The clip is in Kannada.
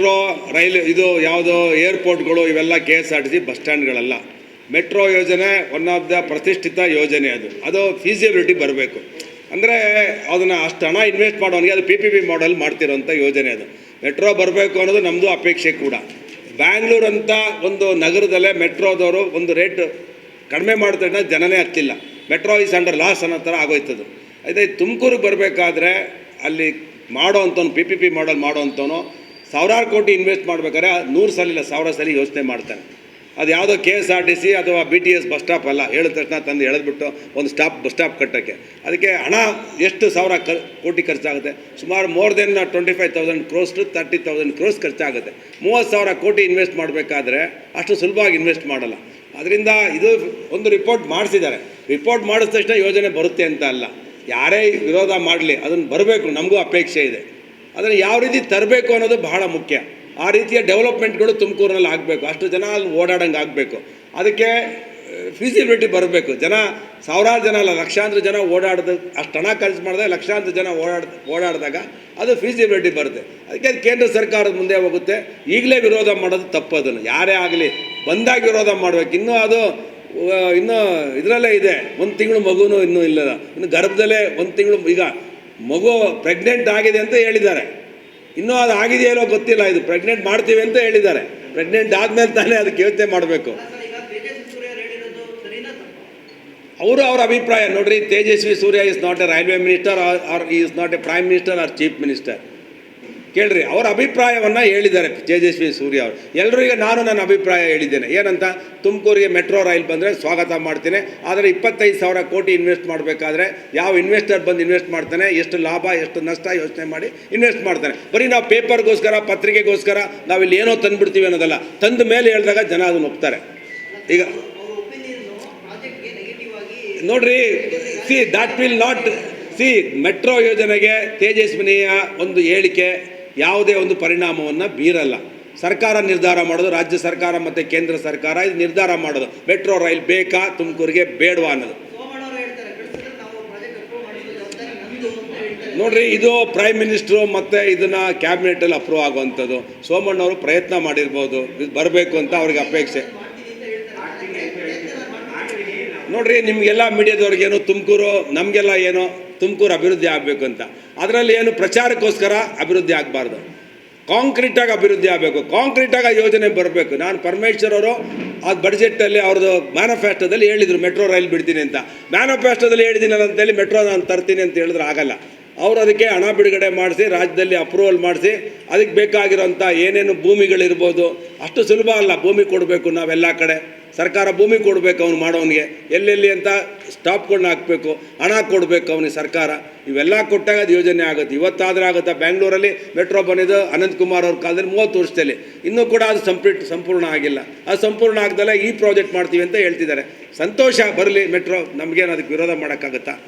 ಮೆಟ್ರೋ ರೈಲು, ಇದು ಯಾವುದೋ ಏರ್ಪೋರ್ಟ್ಗಳು ಇವೆಲ್ಲ K S R T C bus ಸ್ಟ್ಯಾಂಡ್ಗಳಲ್ಲ. Metro ಯೋಜನೆ ಒನ್ ಆಫ್ ದ ಪ್ರತಿಷ್ಠಿತ ಯೋಜನೆ ಅದು. ಅದು ಫೀಸಿಬಿಲಿಟಿ ಬರಬೇಕು. ಅಂದರೆ ಅದನ್ನು ಅಷ್ಟು ಹಣ ಇನ್ವೆಸ್ಟ್ ಮಾಡೋನಿಗೆ ಅದು ಪಿ ಪಿ ಪಿ ಮಾಡೆಲ್ ಮಾಡ್ತಿರೋಂಥ ಯೋಜನೆ ಅದು. ಮೆಟ್ರೋ ಬರಬೇಕು ಅನ್ನೋದು ನಮ್ಮದು ಅಪೇಕ್ಷೆ ಕೂಡ. ಬ್ಯಾಂಗ್ಳೂರ್ ಅಂತ ಒಂದು ನಗರದಲ್ಲೇ ಮೆಟ್ರೋದವರು ಒಂದು ರೇಟ್ ಕಡಿಮೆ ಮಾಡಿದ್ರೆ ಜನನೇ ಹತ್ತಿಲ್ಲ ಮೆಟ್ರೋ ಈಸ್ ಅಂಡರ್ ಲಾಸ್ ಅನ್ನೋ ಥರ ಆಗೋಯ್ತದು. ಅದೇ ತುಮಕೂರಿಗೆ ಬರಬೇಕಾದ್ರೆ ಅಲ್ಲಿ ಮಾಡೋ ಅಂಥವ್ನು ಪಿ ಪಿ ಪಿ ಮಾಡಲ್ ಮಾಡೋ ಅಂಥವನು ಸಾವಿರಾರು ಕೋಟಿ ಇನ್ವೆಸ್ಟ್ ಮಾಡ್ಬೇಕಾದ್ರೆ ನೂರು ಸಲ ಇಲ್ಲ, ಸಾವಿರ ಸಲ ಯೋಚನೆ ಮಾಡ್ತಾನೆ ಅದು ಯಾವುದೋ K S R T C ಅಥವಾ B T S bus stop ಅಲ್ಲ, ಹೇಳಿದ ತಕ್ಷಣ ತಂದು ಎಳೆದ್ಬಿಟ್ಟು ಒಂದು ಸ್ಟಾಪ್, ಬಸ್ ಸ್ಟಾಪ್ ಕಟ್ಟೋಕ್ಕೆ. ಅದಕ್ಕೆ ಹಣ ಎಷ್ಟು ಸಾವಿರ ಕ, ಕೋಟಿ ಖರ್ಚಾಗುತ್ತೆ? ಸುಮಾರು more than twenty five thousand crores to thirty thousand crores ಖರ್ಚಾಗುತ್ತೆ. ಮೂವತ್ತು ಸಾವಿರ ಕೋಟಿ ಇನ್ವೆಸ್ಟ್ ಮಾಡಬೇಕಾದ್ರೆ ಅಷ್ಟು ಸುಲಭವಾಗಿ ಇನ್ವೆಸ್ಟ್ ಮಾಡಲ್ಲ. ಅದರಿಂದ ಇದು ಒಂದು ರಿಪೋರ್ಟ್ ಮಾಡಿಸಿದ್ದಾರೆ. ರಿಪೋರ್ಟ್ ಮಾಡಿದ ತಕ್ಷಣ ಯೋಜನೆ ಬರುತ್ತೆ ಅಂತ ಅಲ್ಲ. ಯಾರೇ ವಿರೋಧ ಮಾಡಲಿ, ಅದನ್ನು ಬರಬೇಕು, ನಮಗೂ ಅಪೇಕ್ಷೆ ಇದೆ. ಅದನ್ನು ಯಾವ ರೀತಿ ತರಬೇಕು ಅನ್ನೋದು ಬಹಳ ಮುಖ್ಯ. ಆ ರೀತಿಯ ಡೆವಲಪ್ಮೆಂಟ್ಗಳು ತುಮಕೂರಿನಲ್ಲಿ ಆಗಬೇಕು. ಅಷ್ಟು ಜನ ಅಲ್ಲಿ ಓಡಾಡಂಗೆ ಆಗಬೇಕು. ಅದಕ್ಕೆ ಫೀಸಿಬಿಲಿಟಿ ಬರಬೇಕು. ಜನ, ಸಾವಿರಾರು ಜನ ಅಲ್ಲ, ಲಕ್ಷಾಂತರ ಜನ ಓಡಾಡ್ದ, ಅಷ್ಟು ಹಣ ಖರ್ಚು ಮಾಡಿದಾಗ ಲಕ್ಷಾಂತರ ಜನ ಓಡಾಡ್, ಓಡಾಡಿದಾಗ ಅದು ಫೀಸಿಬಿಲಿಟಿ ಬರುತ್ತೆ. ಅದಕ್ಕೆ ಅದು ಕೇಂದ್ರ ಸರ್ಕಾರದ ಮುಂದೆ ಹೋಗುತ್ತೆ. ಈಗಲೇ ವಿರೋಧ ಮಾಡೋದು ತಪ್ಪು ಅದನ್ನು. ಯಾರೇ ಆಗಲಿ, ಬಂದಾಗ ವಿರೋಧ ಮಾಡಬೇಕು. ಇನ್ನೂ ಅದು ಇನ್ನೂ ಇದರಲ್ಲೇ ಇದೆ. ಒಂದು ತಿಂಗಳು ಮಗುನೂ ಇನ್ನೂ ಇಲ್ಲ ಇನ್ನು ಗರ್ಭದಲ್ಲೇ ಒಂದು ತಿಂಗಳು, ಈಗ ಮಗು ಪ್ರೆಗ್ನೆಂಟ್ ಆಗಿದೆ ಅಂತ ಹೇಳಿದ್ದಾರೆ. ಇನ್ನೂ ಅದು ಆಗಿದೆಯಲ್ಲೋ ಗೊತ್ತಿಲ್ಲ, ಇದು ಪ್ರೆಗ್ನೆಂಟ್ ಮಾಡ್ತೀವಿ ಅಂತ ಹೇಳಿದ್ದಾರೆ. ಪ್ರೆಗ್ನೆಂಟ್ ಆದಮೇಲೆ ತಾನೇ ಅದಕ್ಕೆ ಯೋಚನೆ ಮಾಡಬೇಕು. ಅವರು ಅವರ ಅಭಿಪ್ರಾಯ, ನೋಡ್ರಿ, Tejasvi Surya is not a railway minister or is not a prime minister or chief minister ಕೇಳ್ರಿ, ಅವರ ಅಭಿಪ್ರಾಯವನ್ನು ಹೇಳಿದ್ದಾರೆ ತೇಜಸ್ವಿ ಸೂರ್ಯ ಅವರು. ಎಲ್ಲರೂ ಈಗ ನಾನು ನನ್ನ ಅಭಿಪ್ರಾಯ ಹೇಳಿದ್ದೇನೆ. ಏನಂತ? ತುಮಕೂರಿಗೆ ಮೆಟ್ರೋ ರೈಲ್ ಬಂದರೆ ಸ್ವಾಗತ ಮಾಡ್ತೇನೆ. ಆದರೆ ಇಪ್ಪತ್ತೈದು ಸಾವಿರ ಕೋಟಿ ಇನ್ವೆಸ್ಟ್ ಮಾಡಬೇಕಾದ್ರೆ ಯಾವ ಇನ್ವೆಸ್ಟರ್ ಬಂದು ಇನ್ವೆಸ್ಟ್ ಮಾಡ್ತಾನೆ? ಎಷ್ಟು ಲಾಭ, ಎಷ್ಟು ನಷ್ಟ ಯೋಚನೆ ಮಾಡಿ ಇನ್ವೆಸ್ಟ್ ಮಾಡ್ತಾನೆ. ಬರೀ ನಾವು ಪೇಪರ್ಗೋಸ್ಕರ, ಪತ್ರಿಕೆಗೋಸ್ಕರ ನಾವಿಲ್ಲಿ ಏನೋ ತಂದುಬಿಡ್ತೀವಿ ಅನ್ನೋದಲ್ಲ. ತಂದ ಮೇಲೆ ಹೇಳಿದಾಗ ಜನ ಅದನ್ನು ಒಪ್ತಾರೆ. ಈಗ ನೋಡ್ರಿ see that will not see metro ಯೋಜನೆಗೆ ತೇಜಸ್ವಿನಿಯ ಒಂದು ಹೇಳಿಕೆ ಯಾವುದೇ ಒಂದು ಪರಿಣಾಮವನ್ನು ಬೀರಲ್ಲ. ಸರ್ಕಾರ ನಿರ್ಧಾರ ಮಾಡೋದು, ರಾಜ್ಯ ಸರ್ಕಾರ ಮತ್ತು ಕೇಂದ್ರ ಸರ್ಕಾರ ಇದು ನಿರ್ಧಾರ ಮಾಡೋದು. ಮೆಟ್ರೋ ರೈಲ್ ಬೇಕಾ, ತುಮಕೂರಿಗೆ ಬೇಡವಾ ಅನ್ನೋದು. ನೋಡ್ರಿ, ಇದು ಪ್ರೈಮ್ ಮಿನಿಸ್ಟ್ರು ಮತ್ತು ಇದನ್ನು ಕ್ಯಾಬಿನೆಟಲ್ಲಿ ಅಪ್ರೂವ್ ಆಗುವಂಥದ್ದು. ಸೋಮಣ್ಣವರು ಪ್ರಯತ್ನ ಮಾಡಿರ್ಬೋದು, ಇದು ಬರಬೇಕು ಅಂತ ಅವ್ರಿಗೆ ಅಪೇಕ್ಷೆ. ನೋಡ್ರಿ, ನಿಮಗೆಲ್ಲ ಮೀಡಿಯಾದವ್ರಿಗೇನು ತುಮಕೂರು, ನಮಗೆಲ್ಲ ಏನು ತುಮಕೂರು ಅಭಿವೃದ್ಧಿ ಆಗಬೇಕು ಅಂತ. ಅದರಲ್ಲಿ ಏನು ಪ್ರಚಾರಕ್ಕೋಸ್ಕರ ಅಭಿವೃದ್ಧಿ ಆಗಬಾರ್ದು. ಕಾಂಕ್ರೀಟಾಗಿ ಅಭಿವೃದ್ಧಿ ಆಗಬೇಕು. ಕಾಂಕ್ರೀಟಾಗಿ ಯೋಜನೆ ಬರಬೇಕು. ನಾನು ಪರಮೇಶ್ವರ್ ಅವರು ಆ ಬಡ್ಜೆಟಲ್ಲಿ ಅವ್ರದ್ದು ಮ್ಯಾನಿಫೆಸ್ಟೋದಲ್ಲಿ ಹೇಳಿದರು ಮೆಟ್ರೋ ರೈಲ್ ಬಿಡ್ತೀನಿ ಅಂತ. ಮ್ಯಾನಿಫೆಸ್ಟೋದಲ್ಲಿ ಹೇಳಿದ್ದೀನಿ ಅಂತೇಳಿ ಮೆಟ್ರೋ ನಾನು ತರ್ತೀನಿ ಅಂತ ಹೇಳಿದ್ರೆ ಆಗಲ್ಲ. ಅವರು ಅದಕ್ಕೆ ಹಣ ಬಿಡುಗಡೆ ಮಾಡಿಸಿ, ರಾಜ್ಯದಲ್ಲಿ ಅಪ್ರೂವಲ್ ಮಾಡಿಸಿ, ಅದಕ್ಕೆ ಬೇಕಾಗಿರೋಂಥ ಏನೇನು ಭೂಮಿಗಳಿರ್ಬೋದು, ಅಷ್ಟು ಸುಲಭ ಅಲ್ಲ, ಭೂಮಿ ಕೊಡಬೇಕು ನಾವೆಲ್ಲ ಕಡೆ. ಸರ್ಕಾರ ಭೂಮಿ ಕೊಡಬೇಕು ಅವ್ನು ಮಾಡೋವನಿಗೆ ಎಲ್ಲೆಲ್ಲಿ ಅಂತ ಸ್ಟಾಪ್ಗಳನ್ನ ಹಾಕಬೇಕು, ಹಣ ಕೊಡಬೇಕು ಅವನಿಗೆ ಸರ್ಕಾರ. ಇವೆಲ್ಲ ಕೊಟ್ಟಾಗ ಅದು ಯೋಜನೆ ಆಗುತ್ತೆ. ಇವತ್ತಾದರೂ ಆಗುತ್ತಾ ಬೆಂಗಳೂರಲ್ಲಿ ಮೆಟ್ರೋ ಬಂದಿದ್ದು ಅನಂತ್ ಕುಮಾರ್ ಅವ್ರ ಕಾಲದಲ್ಲಿ ಮೂವತ್ತು ವರ್ಷದಲ್ಲಿ. ಇನ್ನೂ ಕೂಡ ಅದು ಸಂಪ್ಲೀಟ್ ಸಂಪೂರ್ಣ ಆಗಿಲ್ಲ. ಅದು ಸಂಪೂರ್ಣ ಆಗ್ದಲ್ಲ ಈ ಪ್ರಾಜೆಕ್ಟ್ ಮಾಡ್ತೀವಿ ಅಂತ ಹೇಳ್ತಿದ್ದಾರೆ. ಸಂತೋಷ ಬರಲಿ ಮೆಟ್ರೋ, ನಮಗೇನು ಅದಕ್ಕೆ ವಿರೋಧ ಮಾಡೋಕ್ಕಾಗುತ್ತಾ?